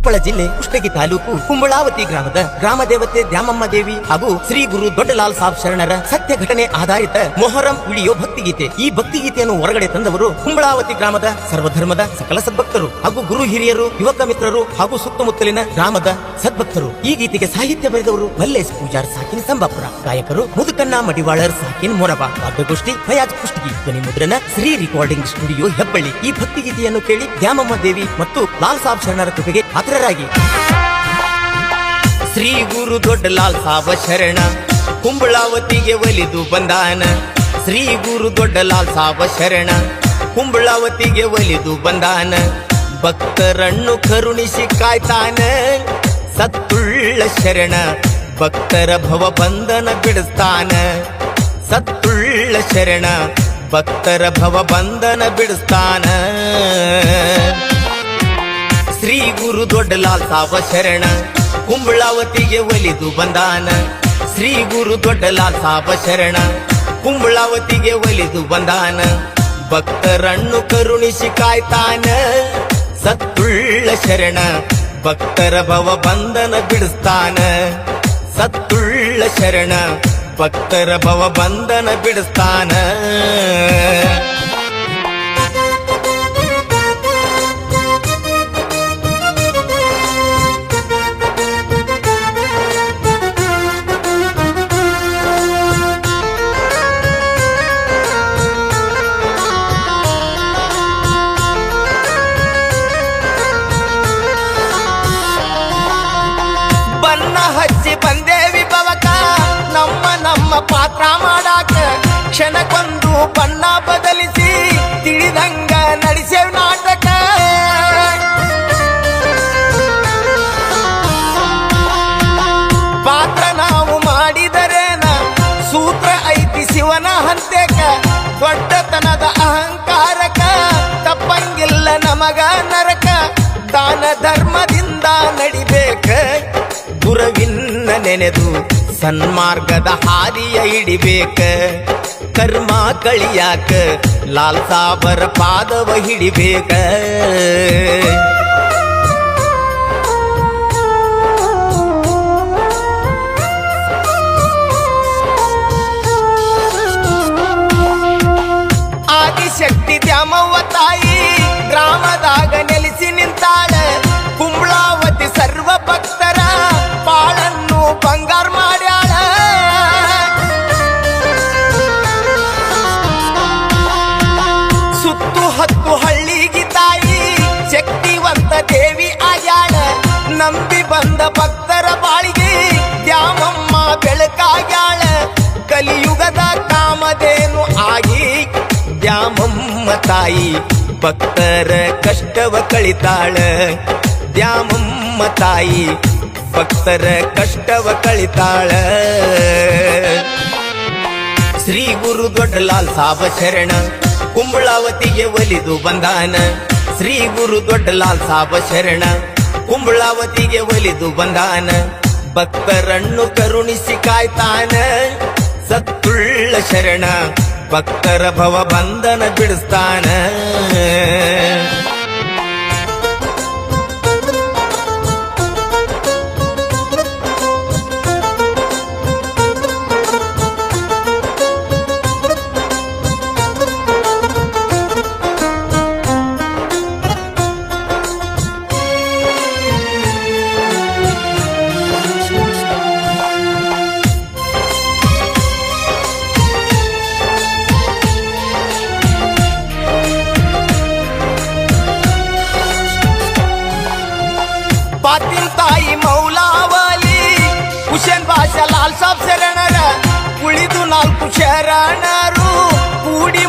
ಕೊಪ್ಪಳ ಜಿಲ್ಲೆ ಕುಷ್ಟಗಿ ತಾಲೂಕು ಕುಂಬಳಾವತಿ ಗ್ರಾಮದ ಗ್ರಾಮ ದೇವತೆ ದ್ಯಾಮಮ್ಮ ದೇವಿ ಹಾಗೂ ಶ್ರೀ ಗುರು ದೊಡ್ಡಲಾಲ್ ಸಾಬ್ ಶರಣರ ಸತ್ಯ ಘಟನೆ ಆಧಾರಿತ ಮೊಹರಂ ಉಳಿಯೋ ಭಕ್ತಿಗೀತೆ. ಈ ಭಕ್ತಿಗೀತೆಯನ್ನು ಹೊರಗಡೆ ತಂದವರು ಕುಂಬಳಾವತಿ ಗ್ರಾಮದ ಸರ್ವಧರ್ಮದ ಸಕಲ ಸದ್ಭಕ್ತರು ಹಾಗೂ ಗುರು ಹಿರಿಯರು, ಯುವಕ ಮಿತ್ರರು ಹಾಗೂ ಸುತ್ತಮುತ್ತಲಿನ ಗ್ರಾಮದ ಸದ್ಭಕ್ತರು. ಈ ಗೀತೆಗೆ ಸಾಹಿತ್ಯ ಬರೆದವರು ಮಲ್ಲೇಶ್ ಪೂಜಾರ್ ಸಾಕಿನ್ ಸಂಬಾಪುರ, ಗಾಯಕರು ಮುದುಕಣ್ಣ ಮಡಿವಾಳರ್ ಸಾಕಿನ್ ಮೊರಬ, ವಾದ್ಯಗೋಷ್ಠಿ ಫಯಾಜ್ ಕುಷ್ಟಗಿ, ಧ್ವನಿ ಮುದ್ರಣ ಶ್ರೀ ರೆಕಾರ್ಡಿಂಗ್ ಸ್ಟುಡಿಯೋ ಹೆಬ್ಬಳ್ಳಿ. ಈ ಭಕ್ತಿಗೀತೆಯನ್ನು ಕೇಳಿ ದ್ಯಾಮಮ್ಮ ದೇವಿ ಮತ್ತು ಲಾಲ್ ಸಾಬ್ ಶರಣರ ಕೃಪೆಗೆ ಪಾತ್ರರಾಗಿ ಶ್ರೀ ಗುರು ದೊಡ್ಡ ಲಾಲ್ ಸಾಬ ಶರಣ, ಕುಂಬಳಾವತಿಗೆ ಒಲಿದು ಬಂದಾನ. ಶ್ರೀ ಗುರು ದೊಡ್ಡ ಲಾಲ್ ಸಾಬ ಶರಣ, ಕುಂಬಳಾವತಿಗೆ ಒಲಿದು ಬಂದಾನ. ಭಕ್ತರನ್ನು ಕರುಣಿಸಿ ಕಾಯ್ತಾನ. ಸತ್ತುಳ್ಳ ಶರಣ, ಭಕ್ತರ ಭವ ಬಂಧನ ಬಿಡಿಸ್ತಾನ. ಸತ್ತುಳ್ಳ ಶರಣ, ಭಕ್ತರ ಭವ ಬಂಧನ ಬಿಡಿಸ್ತಾನ. ಶ್ರೀ ಗುರು ದೊಡ್ಡಲಾಲ್ ಸಾಬ ಶರಣ, ಕುಂಬಳಾವತಿಗೆ ಒಲಿದು ಬಂದಾನ. ಶ್ರೀ ಗುರು ದೊಡ್ಡಲಾಲ್ ಸಾಬ ಶರಣ, ಕುಂಬಳಾವತಿಗೆ ಒಲಿದು ಬಂದಾನ. ಭಕ್ತರನ್ನು ಕರುಣಿಸಿ ಕಾಯ್ತಾನ, ಸತ್ತುಳ್ಳ ಶರಣ, ಭಕ್ತರ ಭವ ಬಂಧನ ಬಿಡಿಸ್ತಾನ. ಸತ್ತುಳ್ಳ ಶರಣ, ಭಕ್ತರ ಭವ ಬಂಧನ ಬಿಡಿಸ್ತಾನ. ಕ್ಷಣಕ್ಕೊಂದು ಬಣ್ಣ ಬದಲಿಸಿ ತಿಳಿದಂಗ ನಡೆಸೇವ್ ನಾಟಕ. ಪಾತ್ರ ನಾವು ಮಾಡಿದರೇನ? ಸೂತ್ರ ಐತಿ ಶಿವನ ಹಂತೆಕ ದೊಡ್ಡತನದ ಅಹಂಕಾರಕ. ತಪ್ಪಂಗಿಲ್ಲ ನಮಗ ನರಕ. ದಾನ ಧರ್ಮದಿಂದ ನಡಿಬೇಕ. ಗುರುವಿನ ನೆನೆದು ಸನ್ಮಾರ್ಗದ ಹಾದಿಯ ಹಿಡಿಬೇಕ. ಕರ್ಮ ಕಳಿಯಾಕ ಲಾಲ್ ಸಾಬರ ಪಾದವ ಹಿಡಿಬೇಕ. ಆದಿಶಕ್ತಿ ದ್ಯಾಮವ್ವ ತಾಯಿ ಗ್ರಾಮದಾಗ ತಾಯಿ, ಭಕ್ತರ ಕಷ್ಟವ ಕಳಿತಾಳ. ದ್ಯಾಮಮ್ಮ ತಾಯಿ, ಭಕ್ತರ ಕಷ್ಟವ ಕಳಿತಾಳ. ಶ್ರೀ ಗುರು ದೊಡ್ಡಲಾಲ್ ಸಾಬ ಶರಣ, ಕುಂಬಳಾವತಿಗೆ ಒಲಿದು ಬಂದಾನ. ಶ್ರೀ ಗುರು ದೊಡ್ಡಲಾಲ್ ಸಾಬ ಶರಣ, ಕುಂಬಳಾವತಿಗೆ ಒಲಿದು ಬಂದಾನ. ಭಕ್ತರನ್ನು ಕರುಣಿಸಿ ಕಾಯ್ತಾನ. ಸತ್ತುಳ್ಳ ಶರಣ ಭಕ್ತರ ಭವ ಬಂಧನ ಬಿಡಿಸ್ತಾನ.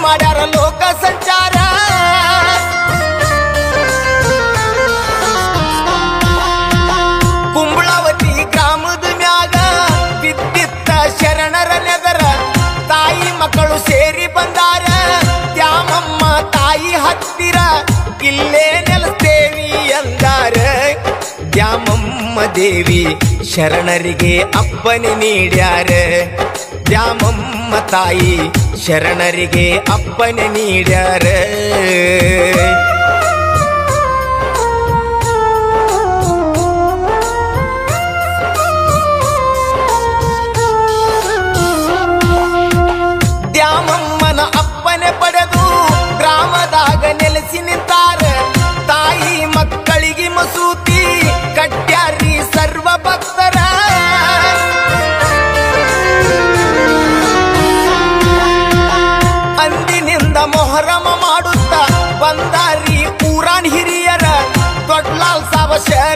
ಮಾಡ್ಯಾರ ಲೋಕ ಸಂಚಾರ. ಕುಂಬಳಾವತಿ ಗ್ರಾಮದ ಮ್ಯಾಗ ಬಿದ್ದಿತ್ತ ಶರಣರ ನೆದರ ತಾಯಿ ಮಕ್ಕಳು ಸೇರಿ ಬಂದಾರ. ತ್ಯಾಮಮ್ಮ ತಾಯಿ ಹತ್ತಿರ ಇಲ್ಲೇ ನೆಲೆಸ್ತೇವಿ ಎಂದಾರ ತ್ಯಾಮಮ್ಮ ದೇವಿ ಶರಣರಿಗೆ ಅಪ್ಪನೆ ನೀಡ್ಯಾರ. ದ್ಯಾಮಮ್ಮ ತಾಯಿ ಶರಣರಿಗೆ ಅಪ್ಪನೆ ನೀಡ್ಯಾರ.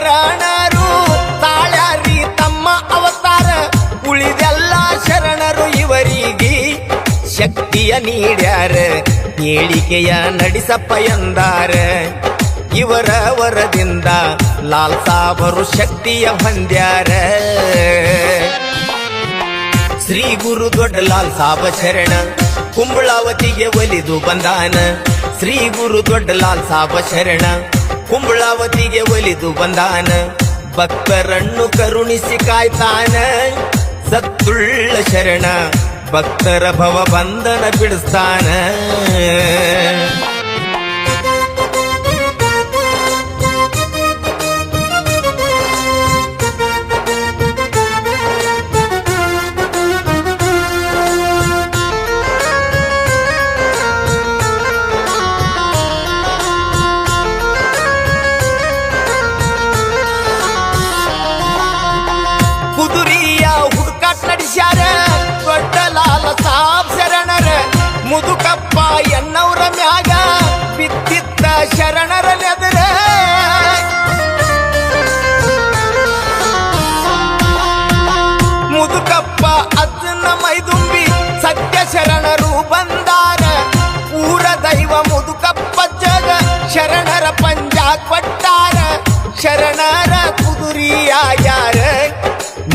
ಶರಣರು, ತಾಳ್ಯಾರಿ ತಮ್ಮ ಅವತಾರ, ಉಳಿದೆಲ್ಲ ಶರಣರು ಇವರಿಗೆ ಶಕ್ತಿಯ ನೀಡ್ಯಾರ ಹೇಳಿಕೆಯ ನಡೆಸಪ್ಪ ಎಂದಾರ. ಇವರ ವರದಿಂದ ಲಾಲ್ ಸಾಬರು ಶಕ್ತಿಯ ಹೊಂದ್ಯಾರ. ಶ್ರೀ ಗುರು ದೊಡ್ಡ ಲಾಲ್ ಸಾಬ ಶರಣ, ಕುಂಬಳಾವತಿಗೆ ಒಲಿದು ಬಂದಾನ. ಶ್ರೀ ಗುರು ದೊಡ್ಡ ಲಾಲ್ ಸಾಬ ಶರಣ ಕುಂಬಳಾವತಿಗೆ ಒಲಿದು ಬಂದಾನ. ಭಕ್ತರನ್ನು ಕರುಣಿಸಿ ಕಾಯ್ತಾನ. ಸತ್ತುಳ್ಳ ಶರಣ ಭಕ್ತರ ಭವ ಬಂಧನ ಬಿಡಿಸ್ತಾನ. ಶರಣರ ಕುದುರಿಯಾಯಾರ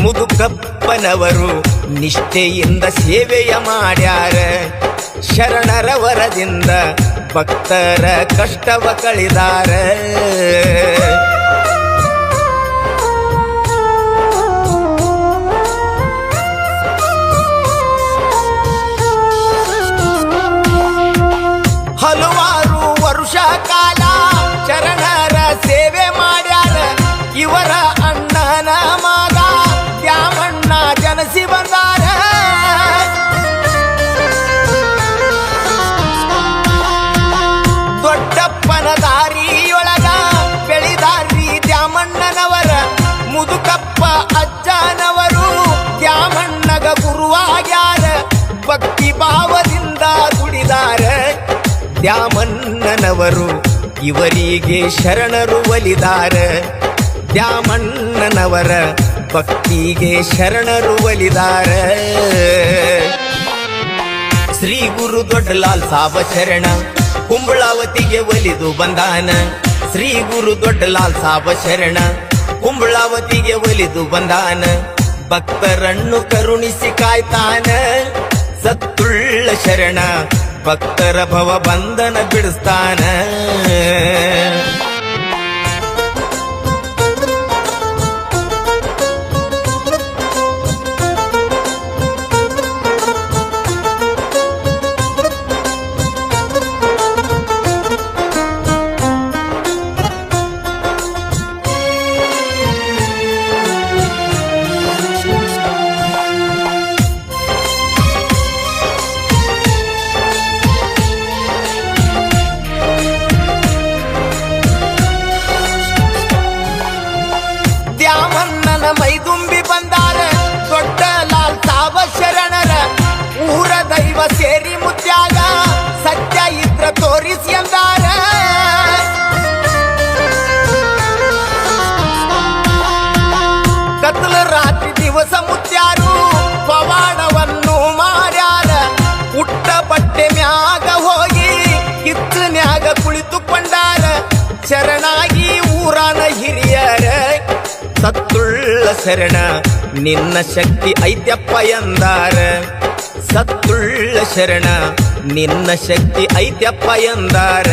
ಮುದುಕಪ್ಪನವರು ನಿಷ್ಠೆಯಿಂದ ಸೇವೆಯ ಮಾಡ್ಯಾರ? ಶರಣರ ವರದಿಂದ ಭಕ್ತರ ಕಷ್ಟವ ಕಳಿದಾರ? ಇವರ ಅಣ್ಣನ ಮಗ ತ್ಯಾಮಣ್ಣ ಜನಸಿ ಬಂದಾರ. ದೊಡ್ಡಪ್ಪನ ದಾರಿಯೊಳಗ ಬೆಳಿದಾರಿ ದ್ಯಾಮಣ್ಣನವರ, ಮುದುಕಪ್ಪ ಅಜ್ಜನವರು. ದ್ಯಾಮಣ್ಣಗ ಗುರುವಾಗ್ಯಾರ, ಭಕ್ತಿ ಭಾವದಿಂದ ದುಡಿದಾರ. ದ್ಯಾಮಣ್ಣನವರು ಇವರಿಗೆ ಶರಣರು ಒಲಿದಾರ. ದ್ಯಾಮಣ್ಣನವರ ಭಕ್ತಿಗೆ ಶರಣರು ಒಲಿದಾರ. ಶ್ರೀ ಗುರು ದೊಡ್ಡಲಾಲ್ ಸಾಬ ಶರಣ ಕುಂಬಳಾವತಿಗೆ ಒಲಿದು ಬಂದಾನ. ಶ್ರೀ ಗುರು ದೊಡ್ಡಲಾಲ್ ಸಾಬ ಶರಣ ಕುಂಬಳಾವತಿಗೆ ಒಲಿದು ಬಂದಾನ. ಭಕ್ತರನ್ನು ಕರುಣಿಸಿ ಕಾಯ್ತಾನ. ಸತ್ತುಳ್ಳ ಶರಣ ಭಕ್ತರ ಭವ ಬಂಧನ ಬಿಡಿಸ್ತಾನ. ಸೇರಿ ಮುತ್ಯಾಗ ಸತ್ಯ ಇದ್ರ ತೋರಿಸಿ ಅಂದಾರ. ರಾತ್ರಿ ದಿವಸ ಮುತ್ಯಾರು ಪವಾಡವನ್ನು ಮಾಡ್ಯಾರ. ಉಟ್ಟ ಬಟ್ಟೆ ಮ್ಯಾಗ ಹೋಗಿ ಕಿತ್ತನ್ಯಾಗ ಕುಳಿತುಕೊಂಡಾರ. ಶರಣಾಗಿ ಊರಾನ ಹಿರಿಯರ ಸತ್ತುಳ್ಳ ಶರಣ ನಿನ್ನ ಶಕ್ತಿ ಐತ್ಯಪ್ಪ ಎಂದಾರ. ಸತ್ತುಳ್ಳ ಶರಣ, ನಿನ್ನ ಶಕ್ತಿ ಐತ್ಯಪ್ಪ ಎಂದಾರ.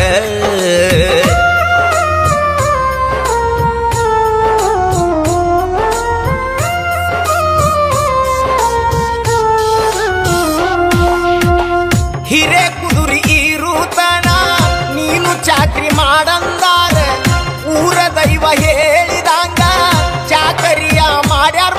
ಹಿರೇ ಕುದುರಿ ಈರುತನ, ನೀನು ಚಾಕ್ರಿ ಮಾಡಂದಾರ. ಊರ ದೈವ ಹೇಳಿದಂಗ, ಚಾಕರಿಯ ಮಾಡ್ಯಾರ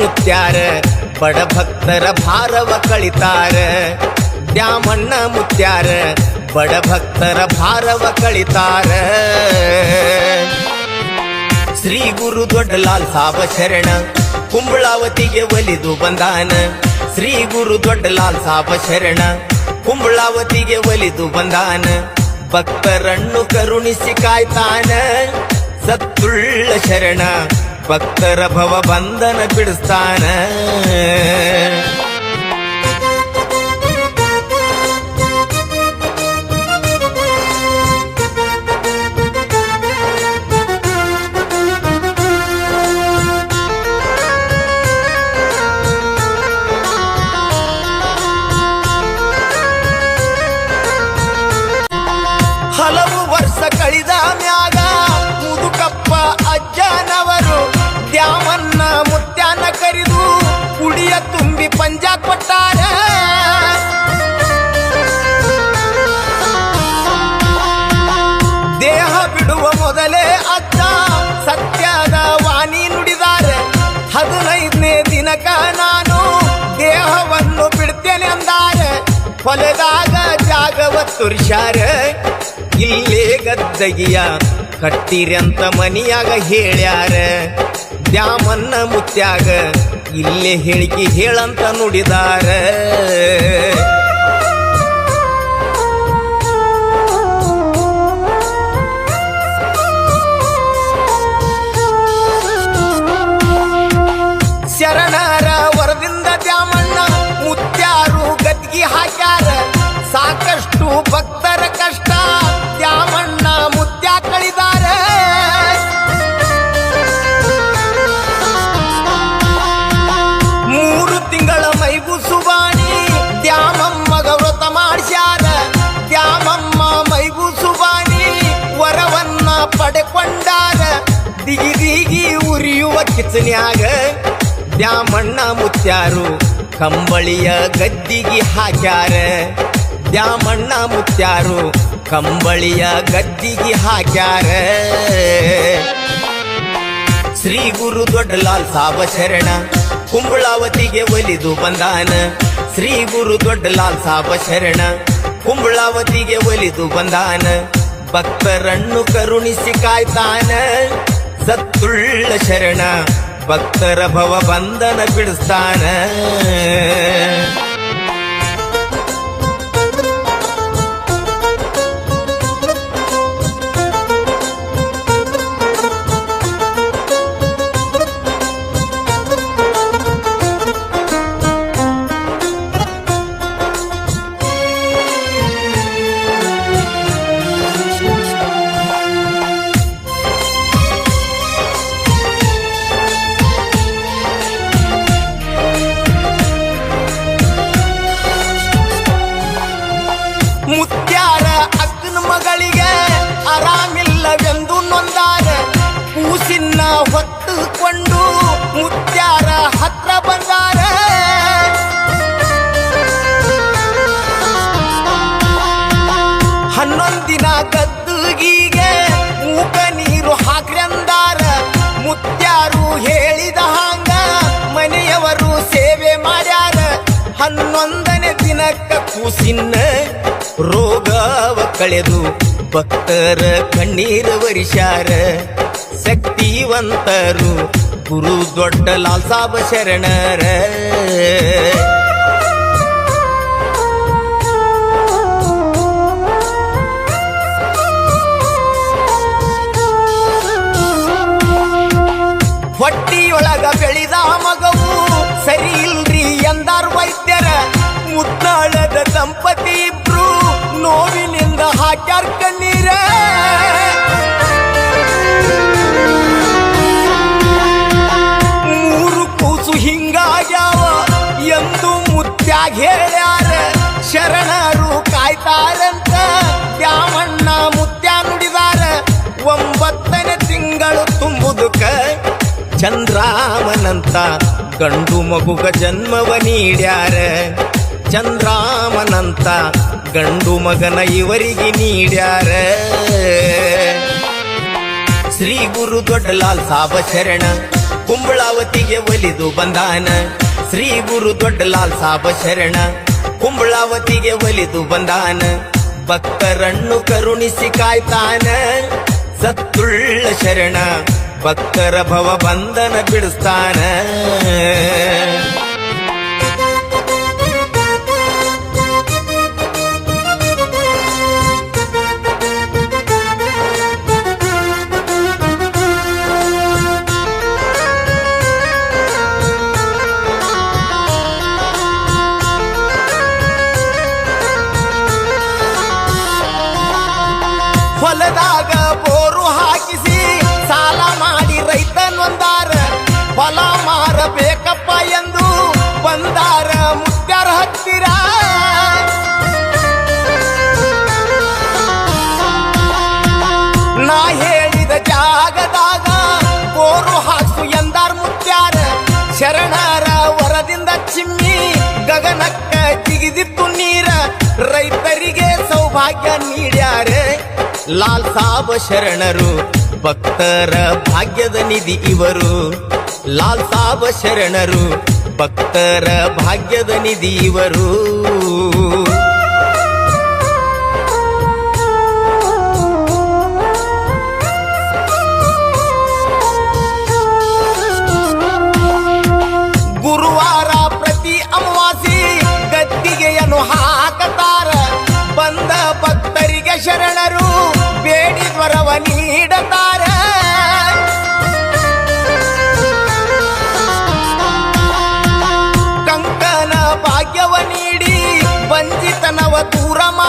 ಮುತ್ಯಾರ, ಬಡ ಭಕ್ತರ ಭಾರವ ಕಳಿತಾರ. ದ್ಯಾಮಣ್ಣ ಮುತ್ಯಾರ, ಬಡ ಭಕ್ತರ ಭಾರವ ಕಳಿತಾರ. ಶ್ರೀ ಗುರು ದೊಡ್ಡಲಾಲ್ ಸಾಬ ಶರಣ, ಕುಂಬಳಾವತಿಗೆ ಒಲಿದು ಬಂದಾನ. ಶ್ರೀ ಗುರು ದೊಡ್ಡಲಾಲ್ ಸಾಬ ಶರಣ, ಕುಂಬಳಾವತಿಗೆ ಒಲಿದು ಬಂದಾನ. ಭಕ್ತರನ್ನು ಕರುಣಿಸಿ ಕಾಯ್ತಾನ. ಸತ್ತುಳ್ಳ ಶರಣ ಭಕ್ತರ ಭವ ಬಂಧನ ಬಿಡಿಸ್ತಾನ ಹಲವು ವರ್ಷ ಕಳಿದ ತುರ್ಷಾರ ಇಲ್ಲೇ ಗದ್ದಗಿಯ ಕಟ್ಟಿರಂತ ಮನಿಯಾಗ ಹೇಳ್ಯಾರ. ದ್ಯಾಮನ್ನ ಮುತ್ಯಾಗ ಇಲ್ಲೇ ಹೇಳಿಕೆ ಹೇಳಂತ ನುಡಿದಾರ. ಕಿಚನ್ಯಾಗ ದ್ಯಾಮಣ್ಣ ಮುತ್ಯಾರು ಕಂಬಳಿಯ ಗದ್ದಿಗೆ ಹಾಕ್ಯಾರ. ದ್ಯಾಮಣ್ಣ ಮುತ್ಯಾರು ಕಂಬಳಿಯ ಗದ್ದಿಗೆ ಹಾಕ್ಯಾರ. ಶ್ರೀ ಗುರು ದೊಡ್ಡಲಾಲ್ ಸಾಬ ಶರಣ ಕುಂಬಳಾವತಿಗೆ ಒಲಿದು ಬಂದಾನ. ಶ್ರೀ ಗುರು ದೊಡ್ಡಲಾಲ್ ಸಾಬ ಶರಣ ಕುಂಬಳಾವತಿಗೆ ಒಲಿದು ಬಂದಾನ. ಭಕ್ತರನ್ನು ಕರುಣಿಸಿ ಕಾಯ್ತಾನ. ಸತ್ತುಳ್ಳ ಶರಣ ಭಕ್ತರ ಭವ ಬಂಧನ ಬಿಡಿಸ್ತಾನ. ದಿನಕ್ಕ ಕೂಸಿನ ರೋಗವ ಕಳೆದು ಭಕ್ತರ ಕಣ್ಣೀರು ವರಿಸ್ಯಾರ. ಶಕ್ತಿವಂತರು ಗುರು ದೊಡ್ಡ ಲಾಲ್ ಸಾಬ ಶರಣರ. ಹೊಟ್ಟಿಯೊಳಗ ಬೆಳೆದ ಮಗವು ಸರಿ ಇಲ್ರಿ ಎಂದಾರ್ ವೈದ್ಯರ ಮುದ್ದಾಳದ ದಂಪತಿ ಇಬ್ರು ನೋವಿನಿಂದ ಹಾಕ್ಯಾರ ಕಣ್ಣೀರ. ಮೂರು ಕೂಸು ಹಿಂಗಾಗ್ಯಾವ ಎಂದು ಮುತ್ಯಾಗ ಹೇಳ್ಯಾರ. ಶರಣರು ಕಾಯ್ತಾರಂತ ದ್ಯಾಮಣ್ಣ ಮುತ್ಯ ನುಡಿದಾರ. ಒಂಬತ್ತನೇ ತಿಂಗಳು ತುಂಬುದಕ್ಕ ಚಂದ್ರಾಮನಂತ ಗಂಡು ಮಗುಗ ಜನ್ಮವ ನೀಡ್ಯಾರ. ಚಂದ್ರಾಮನಂತ ಗಂಡು ಮಗನ ಇವರಿಗೆ ನೀಡ್ಯಾರ. ಶ್ರೀ ಗುರು ದೊಡ್ಡಲಾಲ್ ಸಾಬ ಶರಣ ಕುಂಬಳಾವತಿಗೆ ಒಲಿದು ಬಂದಾನ. ಶ್ರೀ ಗುರು ದೊಡ್ಡಲಾಲ್ ಸಾಬ ಶರಣ ಕುಂಬಳಾವತಿಗೆ ಒಲಿದು ಬಂದಾನ. ಭಕ್ತರನ್ನು ಕರುಣಿಸಿ ಕಾಯ್ತಾನ. ಸತ್ತುಳ್ಳ ಶರಣ ಭಕ್ತರ ಭವ ಬಂಧನ ಬಿಡಿಸ್ತಾನ. ಜಿಗಿದಿತ್ತು ನೀರ. ರೈತರಿಗೆ ಸೌಭಾಗ್ಯ ನೀಡ್ಯಾರೆ. ಲಾಲ್ ಸಾಬ ಶರಣರು, ಭಕ್ತರ ಭಾಗ್ಯದ ನಿಧಿ ಇವರು. ಲಾಲ್ ಸಾಬ ಶರಣರು, ಭಕ್ತರ ಭಾಗ್ಯದ ನಿಧಿ ಇವರು.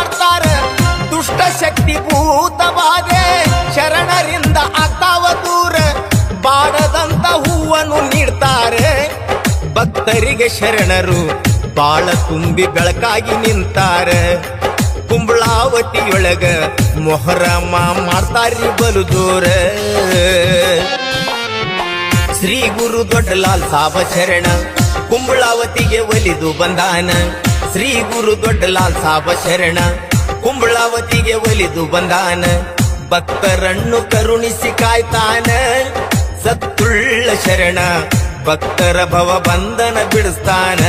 ಮಾಡ್ತಾರ. ದುಷ್ಟ ಶಕ್ತಿ ಭೂತ ಬಾಧೆ ಶರಣರಿಂದ ಆಗ್ತಾವ ದೂರ. ಬಾಡದಂತ ಹೂವನ್ನು ನೀಡ್ತಾರೆ. ಭಕ್ತರಿಗೆ ಶರಣರು ಬಾಳ ತುಂಬಿ ಬೆಳಕಾಗಿ ನಿಂತಾರೆ. ಕುಂಬಳಾವತಿಯೊಳಗ ಮೊಹರಮ ಮಾಡ್ತಾರಿ ಬಲು ದೂರ. ಶ್ರೀ ಗುರು ದೊಡ್ಡ ಲಾಲ್ ಸಾಬ ಶರಣ, ಕುಂಬಳಾವತಿಗೆ ಒಲಿದು ಬಂದಾನ. ಶ್ರೀ ಗುರು ದೊಡ್ಡ ಲಾಲ್ ಸಾಬ ಶರಣ, ಕುಂಬಳಾವತಿಗೆ ಒಲಿದು ಬಂದಾನ, ಭಕ್ತರನ್ನು ಕರುಣಿಸಿ ಕಾಯ್ತಾನ. ಸತ್ತುಳ್ಳ ಶರಣ, ಭಕ್ತರ ಭವ ಬಂಧನ ಬಿಡಿಸ್ತಾನ.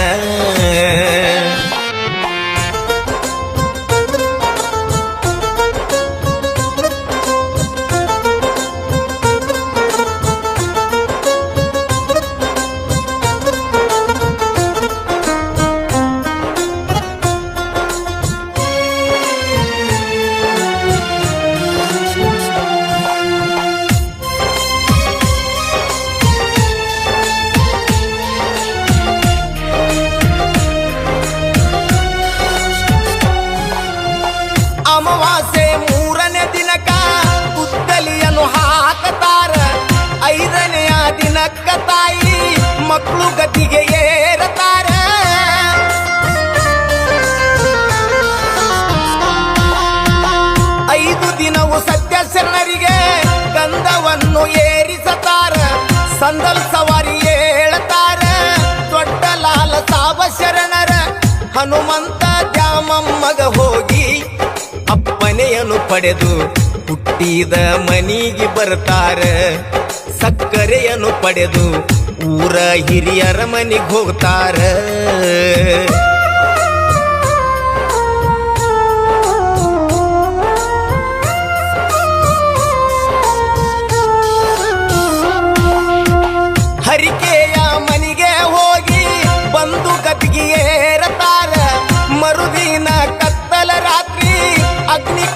ಸಂದಲ್ ಸವಾರಿ ಏಳತಾರ ದೊಡ್ಡ ಲಾಲ ಸಾಬ ಶರಣರ, ಹನುಮಂತ ದ್ಯಾಮಮ್ಮಗ ಹೋಗಿ ಅಪ್ಪನೆಯನ್ನು ಪಡೆದು ಹುಟ್ಟಿದ ಮನಿಗೆ ಬರ್ತಾರ. ಸಕ್ಕರೆಯನ್ನು ಪಡೆದು ಊರ ಹಿರಿಯರ ಮನಿಗೆ ಹೋಗ್ತಾರ.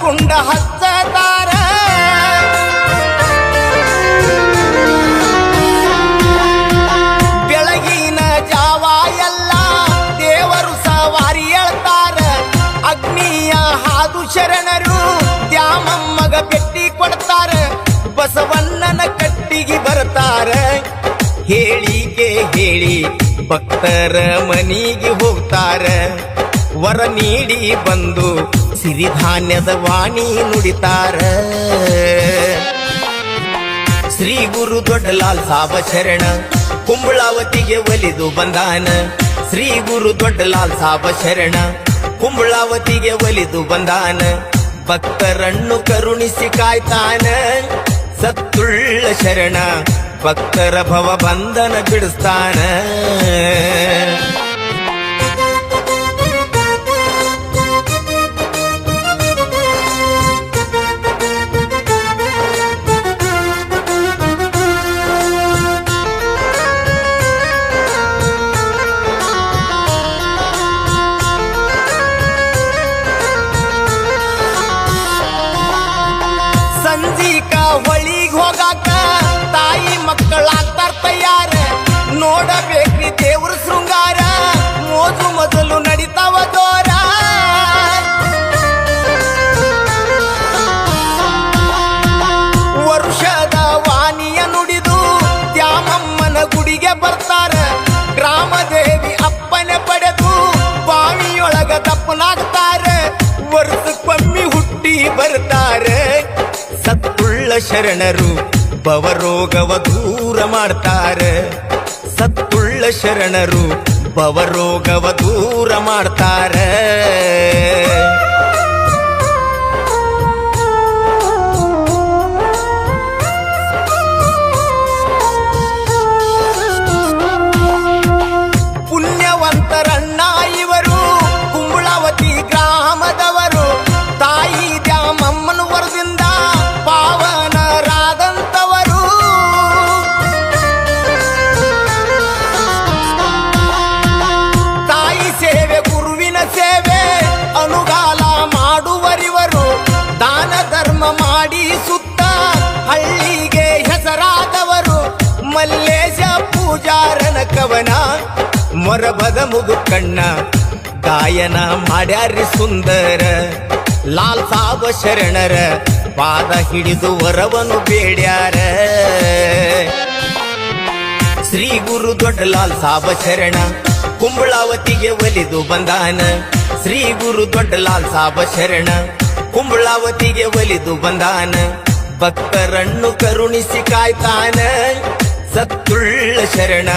ಅಗ್ನಿಕುಂಡ ಹಚ್ಚತಾರ ಬೆಳಗಿನ ಜಾವ ಎಲ್ಲ ದೇವರು ಸವಾರಿ ಹೇಳ್ತಾರ ಅಗ್ನಿಯ ಹಾದು ಶರಣರು ದ್ಯಾಮಮ್ಮಗ ಪೆಟ್ಟಿ ಕೊಡ್ತಾರ. ಬಸವಣ್ಣನ ಕಟ್ಟಿಗೆ ಬರ್ತಾರ. ಹೇಳಿಕೆ ಹೇಳಿ ಭಕ್ತರ ಮನಿಗೆ ಹೋಗ್ತಾರ. ವರ ನೀಡಿ ಬಂದು ಸಿರಿಧಾನ್ಯದ ವಾಣಿ ನುಡಿತಾರ. ಶ್ರೀ ಗುರು ದೊಡ್ಡಲಾಲ್ ಸಾಬ ಶರಣ, ಕುಂಬಳಾವತಿಗೆ ಒಲಿದು ಬಂದಾನ. ಶ್ರೀ ಗುರು ದೊಡ್ಡಲಾಲ್ ಸಾಬ ಶರಣ, ಕುಂಬಳಾವತಿಗೆ ಒಲಿದು ಬಂದಾನ. ಭಕ್ತರನ್ನು ಕರುಣಿಸಿ ಕಾಯ್ತಾನ. ಸತ್ತುಳ್ಳ ಶರಣ, ಭಕ್ತರ ಭವ ಬಂಧನ ಬಿಡಿಸ್ತಾನ. ಶರಣರು ಭವರೋಗವ ದೂರ ಮಾಡ್ತಾರೆ. ಸತ್ತುಳ್ಳ ಶರಣರು ಭವರೋಗವ ದೂರ ಮಾಡ್ತಾರೆ. ಸುತ್ತ ಹಳ್ಳಿಗೆ ಹೆಸರಾದವರು ಮಲ್ಲೇಶ ಪೂಜಾರನ ಕವನ, ಮೊರಬದ ಮುದುಕಣ್ಣ ಗಾಯನ ಮಾಡ್ಯಾರಿ ಸುಂದರ. ಲಾಲ್ ಸಾಬ ಶರಣರ, ಪಾದ ಹಿಡಿದು ವರವನು ಬೇಡ್ಯಾರ. ಶ್ರೀ ಗುರು ದೊಡ್ಡ ಲಾಲ್ ಸಾಬ ಶರಣ, ಕುಂಬಳಾವತಿಗೆ ಒಲಿದು ಬಂದಾನ. ಶ್ರೀ ಗುರು ದೊಡ್ಡ ಲಾಲ್ ಸಾಬ ಶರಣ ಕುಂಬಳಾವತಿಗೆ ಒಲಿದು ಬಂದಾನ. ಭಕ್ತರನ್ನು ಕರುಣಿಸಿ ಕಾಯ್ತಾನ. ಸತ್ತುಳ್ಳ ಶರಣ.